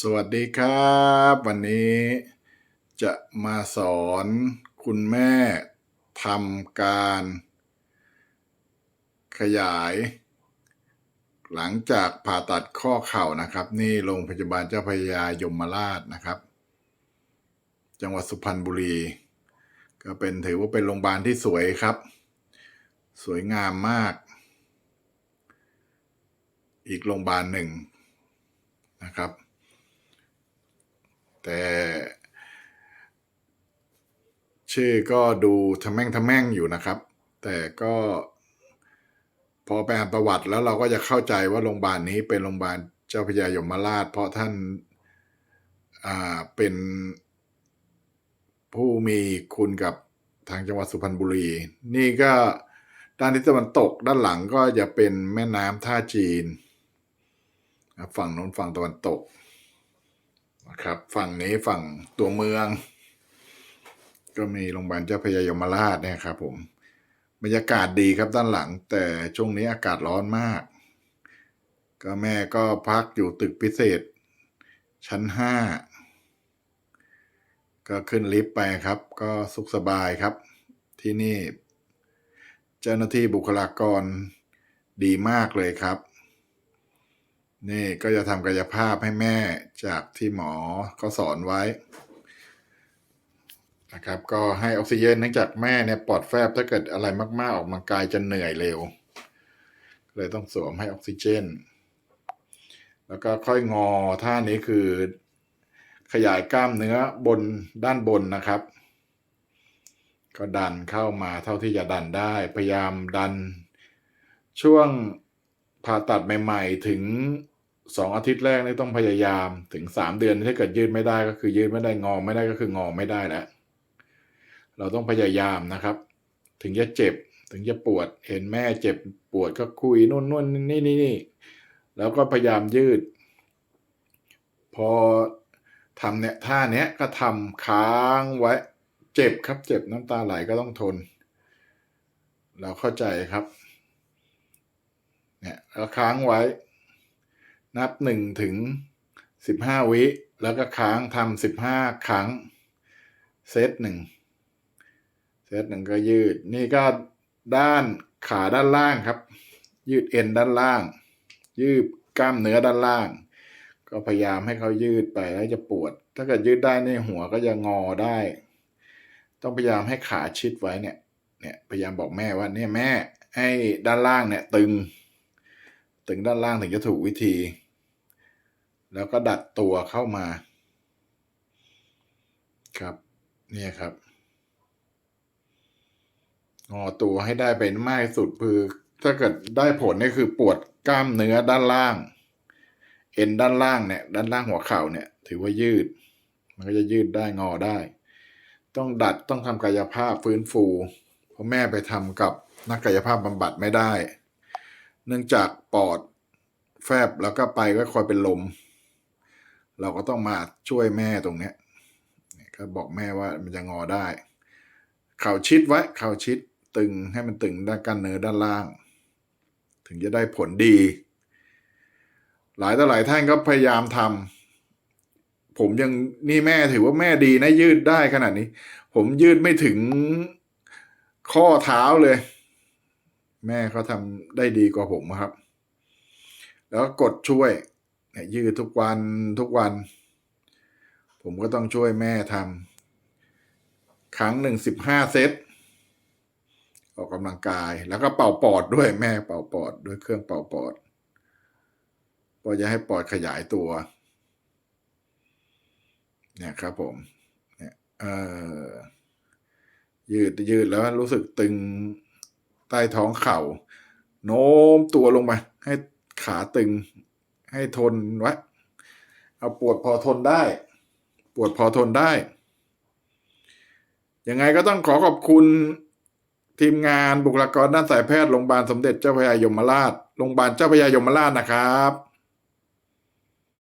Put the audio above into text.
สวัสดีครับ วันนี้จะมาสอนคุณแม่ทำการ ขยาย หลังจากผ่าตัดข้อเข่านะครับ นี่โรงพยาบาลเจ้าพยายมราชนะครับ จังหวัดสุพรรณบุรี ก็เป็นถือว่าเป็นโรงพยาบาลที่สวยครับ สวยงามมาก อีกโรงพยาบาลหนึ่งนะครับ แต่ชื่อก็ดูทะแม่งทะแม่งอยู่นะครับ แต่ก็พอไปอ่านประวัติแล้วเราก็จะเข้าใจว่าโรงพยาบาลนี้เป็นโรงพยาบาลเจ้าพระยายมราช เพราะท่านอ่าเป็นผู้มีคุณกับทางจังหวัดสุพรรณบุรี นี่ก็ด้านทิศตะวันตกด้านหลังก็จะเป็นแม่น้ำท่าจีน ฝั่งโน้นฝั่งตะวันตก นะครับ ฝั่งนี้ฝั่งตัวเมือง ก็มีโรงพยาบาลเจ้าพยายมราชเนะครับผมบรรยากาศดีครับด้านหลัง แต่ช่วงนี้อากาศร้อนมาก ก็แม่ก็พักอยู่ตึกพิเศษ ชั้นห้าก็ขึ้นลิฟต์ไปครับ ก็สุขสบายครับ ที่นี่ เจ้าหน้าที่บุคลากรดีมากเลยครับ นี่ก็จะทำกายภาพให้แม่จากที่หมอก็สอนไว้นะครับ ก็ให้ออกซิเจนเนื่องจากแม่เนี่ยปอดแฟบถ้าเกิดอะไรมากๆ ออกกำลังกายจะเหนื่อยเร็ว เลยต้องสวมให้ออกซิเจน แล้วก็ค่อยงอท่านี้คือขยายกล้ามเนื้อบนด้านบนนะครับ ก็ดันเข้ามาเท่าที่จะดันได้ พยายามดันช่วงผ่าตัดใหม่ ๆ ถึง สองอาทิตย์แรกนี่ต้องพยายามถึงสามเดือนถ้าเกิดยืดไม่ได้ก็คือยืดไม่ได้งอไม่ได้ก็คืองอไม่ได้แล้วเราต้องพยายามนะครับ ถึงจะเจ็บถึงจะปวดเห็นแม่เจ็บปวดก็คุยนู่นนู่นนี่นี่นี่แล้วก็พยายามยืด พอทำเนี่ยท่าเนี้ยก็ทำค้างไว้ เจ็บครับ เจ็บน้ำตาไหลก็ต้องทน เราเข้าใจครับ เนี่ยแล้วค้างไว้ นับหนึ่งถึงสิบห้าวิ แล้วก็ค้างทำสิบห้าครั้ง เซตหนึ่งเซตหนึ่งก็ยืด นี่ก็ด้านขาด้านล่างครับ ยืดเอ็นด้านล่าง ยืดกล้ามเนื้อด้านล่าง ก็พยายามให้เขายืดไปแล้วจะปวด ถ้าเกิดยืดได้ในหัวก็จะงอได้ ต้องพยายามให้ขาชิดไว้เนี่ยเนี่ยพยายามบอกแม่ว่าเนี่ยแม่ให้ด้านล่างเนี่ยตึงึงด้านล่างถึงจะถูกวิธี แล้วก็ดัดตัวเข้ามา ครับเนี่ยครับงอตัวให้ได้เป็นมากที่สุดคือ ถ้าเกิดได้ผลนี่คือปวดกล้ามเนื้อด้านล่าง เอ็นด้านล่างเนี่ยด้านล่างหัวเข่าเนี่ย ถือว่ายืด มันก็จะยืดได้งอได้ ต้องดัดต้องทำกายภาพฟื้นฟู เพราะแม่ไปทำกับนักกายภาพบำบัดไม่ได้ เนื่องจากปอดแฟบแล้วก็ไปก็คอยเป็นลม เราก็ต้องมาช่วยแม่ตรงเนี้ยก็บอกแม่ว่ามันจะงอได้ เข่าชิดไว้เข่าชิดตึงให้มันตึงด้านกันเนื้อด้านล่าง ถึงจะได้ผลดี หลายต่อหลายท่านก็พยายามทำผมยังนี่แม่ถือว่าแม่ดีนะยืดได้ขนาดนี้ ผมยืดไม่ถึงข้อเท้าเลย แม่เขาทำได้ดีกว่าผมครับ แล้วกดช่วยเนี่ยยืดทุกวันทุกวัน ผมก็ต้องช่วยแม่ทำครั้งหนึ่งสิบห้าเซตออกกำลังกาย แล้วก็เป่าปอดด้วยแม่เป่าปอดด้วยเครื่องเป่าปอดก็จะให้ปอดขยายตัวเนี่ยครับผมเนี่ยเออยืดยืดแล้วรู้สึกตึง ใต้ท้องเข่า โน้มตัวลงมาให้ขาตึง ให้ทนไว้เอาปวดพอทนได้ ปวดพอทนได้ ยังไงก็ต้องขอขอบคุณทีมงานบุคลากรด้านสายแพทย์โรงพยาบาลสมเด็จเจ้าพระยายมราชโรงพยาบาลเจ้าพระยายมราชนะครับ